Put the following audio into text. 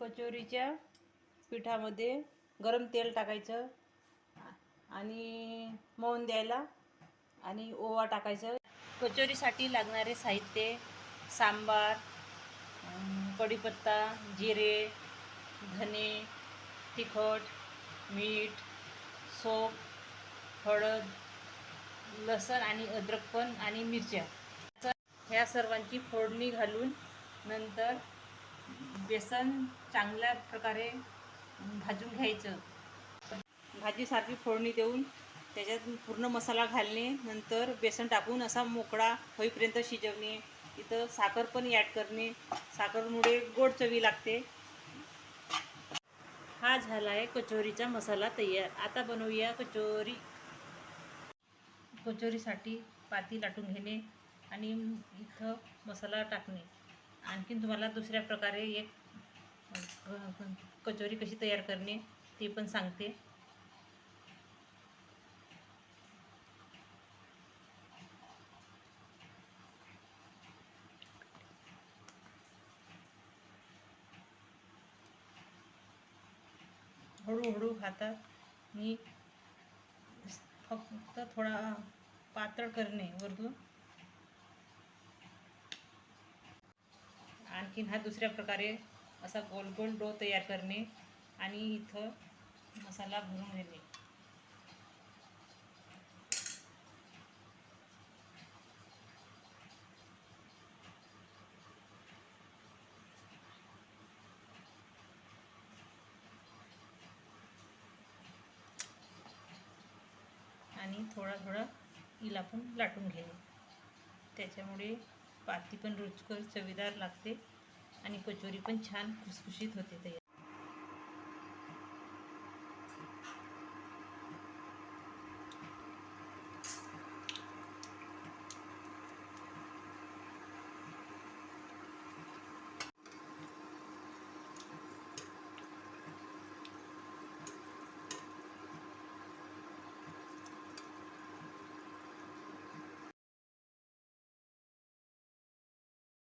कचोरीच्या पिठामध्ये गरम तेल टाकायचं आणि मौन द्यायला आणि ओवा टाकायचं. कचोरीसाठी लागणारे साहित्य सांबार कढीपत्ता जिरे धने तिखट मीठ सोप हळद लसण आणि अद्रक पण आणि मिरच्या. ह्या सर्वांची फोडणी घालून नंतर बेसन चांगल्या प्रकारे भाजून घ्यायचं. भाजीसारखी फोडणी देऊन त्याच्यात पूर्ण मसाला घालणे नंतर बेसन टाकून असा मोकळा होईपर्यंत शिजवणे. इथं साखर पण ॲड करणे. साखरमुळे गोड चवी लागते. हा झाला आहे कचोरीचा मसाला तयार. आता बनवूया कचोरी. कचोरीसाठी पाती लाटून घेणे आणि इथं मसाला टाकणे. आणखीन तुम्हाला दुसऱ्या प्रकारे एक कचोरी कशी तयार करणे ते पण सांगते. हळूहळू हातात मी फक्त थोडा पातळ करणे वरतून. आणखीन हा दुसऱ्या प्रकारे असा गोल गोल डो तयार करणे आणि इथं मसाला भरून घेणे. आणि थोडा थोडा इला पण लाटून घेणे. त्याच्यामुळे पाती पण रुचकर चवीदार लागते. आणि कचोरी पण छान खुसखुशीत होते तयार.